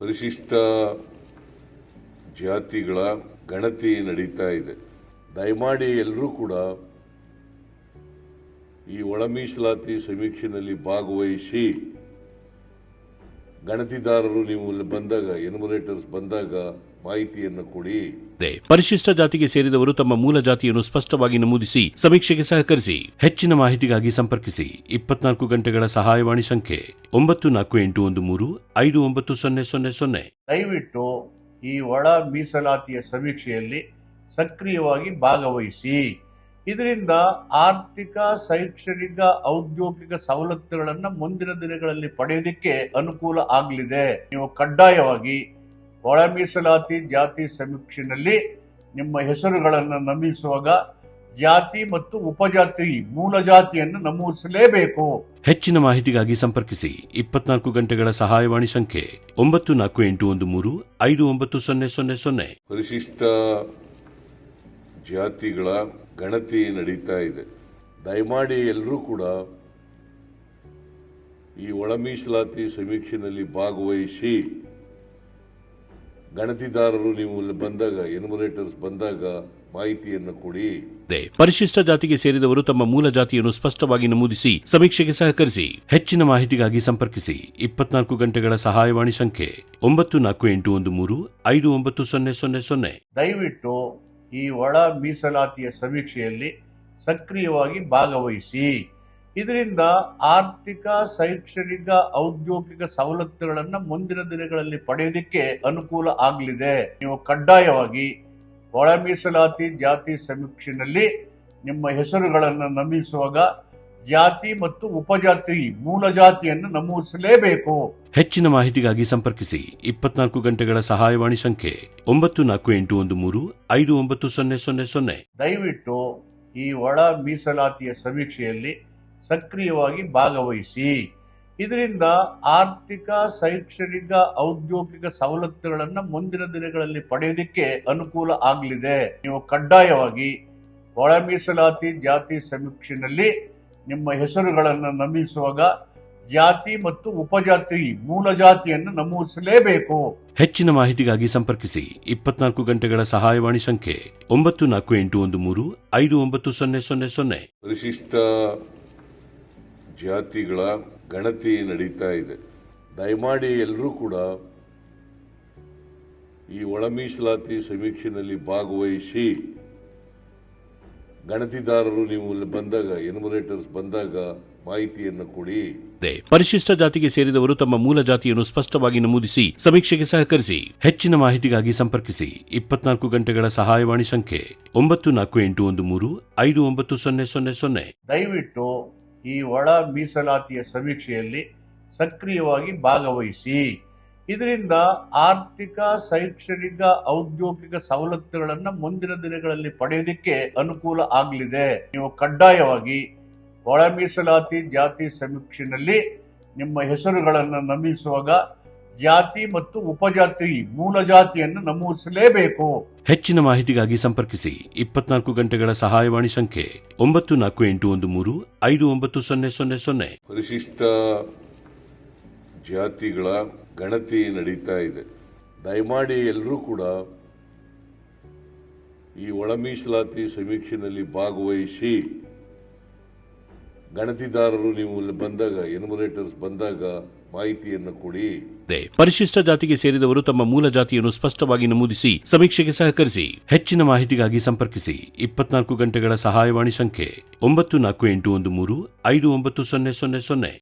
ಪರಿಶಿಷ್ಟ ಜಾತಿಗಳ ಗಣತಿ ನಡೀತಾ ಇದೆ. ದಯಮಾಡಿ ಎಲ್ಲರೂ ಕೂಡ ಈ ಒಳ ಮೀಸಲಾತಿ ಸಮೀಕ್ಷೆಯಲ್ಲಿ ಭಾಗವಹಿಸಿ. ಗಣತಿದಾರರು ನೀವು ಬಂದಾಗ ಎನ್ಯುಮರೇಟರ್ಸ್ ಬಂದಾಗ ಮಾಹಿತಿಯನ್ನು ಕೊಡಿ. ಇದೆ. ಪರಿಶಿಷ್ಟ ಜಾತಿಗೆ ಸೇರಿದವರು ತಮ್ಮ ಮೂಲ ಜಾತಿಯನ್ನು ಸ್ಪಷ್ಟವಾಗಿ ನಮೂದಿಸಿ ಸಮೀಕ್ಷೆಗೆ ಸಹಕರಿಸಿ ಹೆಚ್ಚಿನ ಮಾಹಿತಿಗಾಗಿ ಸಂಪರ್ಕಿಸಿ. ಇಪ್ಪತ್ನಾಲ್ಕು ಗಂಟೆಗಳ ಸಹಾಯವಾಣಿ ಸಂಖ್ಯೆ ಒಂಬತ್ತು ನಾಲ್ಕು ಎಂಟು ಒಂದು ಮೂರು ಐದು ಒಂಬತ್ತು ಸೊನ್ನೆ ಸೊನ್ನೆ ಸೊನ್ನೆ. ದಯವಿಟ್ಟು ಈ ಒಳ ಮೀಸಲಾತಿಯ ಸಮೀಕ್ಷೆಯಲ್ಲಿ ಸಕ್ರಿಯವಾಗಿ ಭಾಗವಹಿಸಿ. ಇದರಿಂದ ಆರ್ಥಿಕ ಶೈಕ್ಷಣಿಕ ಔದ್ಯೋಗಿಕ ಸವಲತ್ತುಗಳನ್ನು ಮುಂದಿನ ದಿನಗಳಲ್ಲಿ ಪಡೆಯೋದಕ್ಕೆ ಅನುಕೂಲ ಆಗಲಿದೆ. ನೀವು ಕಡ್ಡಾಯವಾಗಿ ಒಳ ಮೀಸಲಾತಿ ಜಾತಿ ಸಮೀಕ್ಷೆಯಲ್ಲಿ ನಿಮ್ಮ ಹೆಸರುಗಳನ್ನು ನಮೂದಿಸುವಾಗ ಜಾತಿ ಮತ್ತು ಉಪಜಾತಿ ಮೂಲ ಜಾತಿಯನ್ನು ನಮೂದಿಸಲೇಬೇಕು. ಹೆಚ್ಚಿನ ಮಾಹಿತಿಗಾಗಿ ಸಂಪರ್ಕಿಸಿ ಇಪ್ಪತ್ನಾಲ್ಕು ಗಂಟೆಗಳ ಸಹಾಯವಾಣಿ ಸಂಖ್ಯೆ ಒಂಬತ್ತು ನಾಲ್ಕು ಎಂಟು ಒಂದು ಮೂರು ಐದು ಒಂಬತ್ತು ಸೊನ್ನೆ ಸೊನ್ನೆ ಸೊನ್ನೆ. ಪರಿಶಿಷ್ಟ ಜಾತಿಗಳ ಗಣತಿ ನಡೀತಾ ಇದೆ. ದಯಮಾಡಿ ಎಲ್ಲರೂ ಕೂಡ ಈ ಒಳ ಮೀಸಲಾತಿ ಸಮೀಕ್ಷೆಯಲ್ಲಿ ಭಾಗವಹಿಸಿ. ಗಣತಿದಾರರು ನೀವು ಬಂದಾಗ ಎನ್ಯುಮರೇಟರ್ಸ್ ಬಂದಾಗ ಮಾಹಿತಿಯನ್ನು ಕೊಡಿ. ಇದೆ. ಪರಿಶಿಷ್ಟ ಜಾತಿಗೆ ಸೇರಿದವರು ತಮ್ಮ ಮೂಲ ಜಾತಿಯನ್ನು ಸ್ಪಷ್ಟವಾಗಿ ನಮೂದಿಸಿ ಸಮೀಕ್ಷೆಗೆ ಸಹಕರಿಸಿ. ಹೆಚ್ಚಿನ ಮಾಹಿತಿಗಾಗಿ ಸಂಪರ್ಕಿಸಿ. ಇಪ್ಪತ್ನಾಲ್ಕು ಗಂಟೆಗಳ ಸಹಾಯವಾಣಿ ಸಂಖ್ಯೆ ಒಂಬತ್ತು ನಾಲ್ಕು ಎಂಟು ಒಂದು ಮೂರು ಐದು ಒಂಬತ್ತು ಸೊನ್ನೆ ಸೊನ್ನೆ ಸೊನ್ನೆ. ದಯವಿಟ್ಟು ಈ ಒಳ ಮೀಸಲಾತಿಯ ಸಮೀಕ್ಷೆಯಲ್ಲಿ ಸಕ್ರಿಯವಾಗಿ ಭಾಗವಹಿಸಿ. ಇದರಿಂದ ಆರ್ಥಿಕ, ಶೈಕ್ಷಣಿಕ, ಔದ್ಯೋಗಿಕ ಸವಲತ್ತುಗಳನ್ನು ಮುಂದಿನ ದಿನಗಳಲ್ಲಿ ಪಡೆಯೋದಕ್ಕೆ ಅನುಕೂಲ ಆಗಲಿದೆ. ನೀವು ಕಡ್ಡಾಯವಾಗಿ ಒಳ ಮೀಸಲಾತಿ ಜಾತಿ ಸಮೀಕ್ಷೆಯಲ್ಲಿ ನಿಮ್ಮ ಹೆಸರುಗಳನ್ನು ನಮೂದಿಸುವಾಗ ಜಾತಿ ಮತ್ತು ಉಪಜಾತಿ ಮೂಲ ಜಾತಿಯನ್ನು ನಮೂದಿಸಲೇಬೇಕು. ಹೆಚ್ಚಿನ ಮಾಹಿತಿಗಾಗಿ ಸಂಪರ್ಕಿಸಿ ಇಪ್ಪತ್ನಾಲ್ಕು ಗಂಟೆಗಳ ಸಹಾಯವಾಣಿ ಸಂಖ್ಯೆ ಒಂಬತ್ತು ನಾಲ್ಕು ಎಂಟು ಒಂದು ಮೂರು ಐದು ಒಂಬತ್ತು ಸೊನ್ನೆ ಸೊನ್ನೆ ಸೊನ್ನೆ. ದಯವಿಟ್ಟು ಈ ಒಳ ಮೀಸಲಾತಿಯ ಸಮೀಕ್ಷೆಯಲ್ಲಿ ಸಕ್ರಿಯವಾಗಿ ಭಾಗವಹಿಸಿ. ಇದರಿಂದ ಆರ್ಥಿಕ ಶೈಕ್ಷಣಿಕ ಔದ್ಯೋಗಿಕ ಸವಲತ್ತುಗಳನ್ನು ಮುಂದಿನ ದಿನಗಳಲ್ಲಿ ಪಡೆಯೋದಕ್ಕೆ ಅನುಕೂಲ ಆಗಲಿದೆ. ನೀವು ಕಡ್ಡಾಯವಾಗಿ ಒಳ ಮೀಸಲಾತಿ ಜಾತಿ ಸಮೀಕ್ಷೆಯಲ್ಲಿ ನಿಮ್ಮ ಹೆಸರುಗಳನ್ನು ನಮೂದಿಸುವಾಗ ಜಾತಿ ಮತ್ತು ಉಪಜಾತಿ ಮೂಲ ಜಾತಿಯನ್ನು ನಮೂದಿಸಲೇಬೇಕು. ಹೆಚ್ಚಿನ ಮಾಹಿತಿಗಾಗಿ ಸಂಪರ್ಕಿಸಿ ಇಪ್ಪತ್ನಾಲ್ಕು ಗಂಟೆಗಳ ಸಹಾಯವಾಣಿ ಸಂಖ್ಯೆ ಒಂಬತ್ತು ನಾಲ್ಕು ಎಂಟು ಒಂದು ಮೂರು ಐದು ಒಂಬತ್ತು ಸೊನ್ನೆ ಸೊನ್ನೆ ಸೊನ್ನೆ. ಪರಿಶಿಷ್ಟ ಜಾತಿಗಳ ಗಣತಿ ನಡೀತಾ ಇದೆ. ದಯಮಾಡಿ ಎಲ್ಲರೂ ಕೂಡ ಈ ಒಳ ಮೀಸಲಾತಿ ಸಮೀಕ್ಷೆಯಲ್ಲಿ ಭಾಗವಹಿಸಿ. ಗಣತಿದಾರರು ನೀವು ಬಂದಾಗ ಎನ್ಯುಮರೇಟರ್ಸ್ ಬಂದಾಗ ಮಾಹಿತಿಯನ್ನು ಕೊಡಿ. ಪರಿಶಿಷ್ಟ ಜಾತಿಗೆ ಸೇರಿದವರು ತಮ್ಮ ಮೂಲ ಜಾತಿಯನ್ನು ಸ್ಪಷ್ಟವಾಗಿ ನಮೂದಿಸಿ ಸಮೀಕ್ಷೆಗೆ ಸಹಕರಿಸಿ ಹೆಚ್ಚಿನ ಮಾಹಿತಿಗಾಗಿ ಸಂಪರ್ಕಿಸಿ. ಇಪ್ಪತ್ನಾಲ್ಕು ಗಂಟೆಗಳ ಸಹಾಯವಾಣಿ ಸಂಖ್ಯೆ ಒಂಬತ್ತು ನಾಲ್ಕು ಎಂಟು ಒಂದು ಮೂರು ಐದು ಒಂಬತ್ತು ಸೊನ್ನೆ ಸೊನ್ನೆ ಸೊನ್ನೆ. ದಯವಿಟ್ಟು ಈ ಒಳ ಮೀಸಲಾತಿಯ ಸಮೀಕ್ಷೆಯಲ್ಲಿ ಸಕ್ರಿಯವಾಗಿ ಭಾಗವಹಿಸಿ. ಇದರಿಂದ ಆರ್ಥಿಕ ಶೈಕ್ಷಣಿಕ ಔದ್ಯೋಗಿಕ ಸವಲತ್ತುಗಳನ್ನು ಮುಂದಿನ ದಿನಗಳಲ್ಲಿ ಪಡೆಯೋದಕ್ಕೆ ಅನುಕೂಲ ಆಗಲಿದೆ. ನೀವು ಕಡ್ಡಾಯವಾಗಿ ಒಳ ಮೀಸಲಾತಿ ಜಾತಿ ಸಮೀಕ್ಷೆಯಲ್ಲಿ ನಿಮ್ಮ ಹೆಸರುಗಳನ್ನು ನಮೂದಿಸುವಾಗ ಜಾತಿ ಮತ್ತು ಉಪಜಾತಿ ಮೂಲ ಜಾತಿಯನ್ನು ನಮೂದಿಸಲೇಬೇಕು. ಹೆಚ್ಚಿನ ಮಾಹಿತಿಗಾಗಿ ಸಂಪರ್ಕಿಸಿ ಇಪ್ಪತ್ನಾಲ್ಕು ಗಂಟೆಗಳ ಸಹಾಯವಾಣಿ ಸಂಖ್ಯೆ ಒಂಬತ್ತು ನಾಲ್ಕು ಎಂಟು ಒಂದು ಮೂರು ಐದು ಒಂಬತ್ತು ಸೊನ್ನೆ ಸೊನ್ನೆ ಸೊನ್ನೆ. ಪರಿಶಿಷ್ಟ ಜಾತಿಗಳ ಗಣತಿ ನಡೀತಾ ಇದೆ. ದಯಮಾಡಿ ಎಲ್ಲರೂ ಕೂಡ ಈ ಒಳ ಮೀಸಲಾತಿ ಸಮೀಕ್ಷೆಯಲ್ಲಿ ಭಾಗವಹಿಸಿ. ಗಣತಿದಾರರು ನೀವು ಬಂದಾಗ ಎನ್ಯುಮರೇಟರ್ಸ್ ಬಂದಾಗ ಮಾಹಿತಿಯನ್ನು ಕೊಡಿ. ಪರಿಶಿಷ್ಟ ಜಾತಿಗೆ ಸೇರಿದವರು ತಮ್ಮ ಮೂಲ ಜಾತಿಯನ್ನು ಸ್ಪಷ್ಟವಾಗಿ ನಮೂದಿಸಿ, ಸಮೀಕ್ಷೆಗೆ ಸಹಕರಿಸಿ. ಹೆಚ್ಚಿನ ಮಾಹಿತಿಗಾಗಿ ಸಂಪರ್ಕಿಸಿ. ಇಪ್ಪತ್ನಾಲ್ಕು ಗಂಟೆಗಳ ಸಹಾಯವಾಣಿ ಸಂಖ್ಯೆ, ಒಂಬತ್ತು ನಾಲ್ಕು ಎಂಟು ಒಂದು ಮೂರು ಐದು ಒಂಬತ್ತು ಸೊನ್ನೆ ಸೊನ್ನೆ ಸೊನ್ನೆ.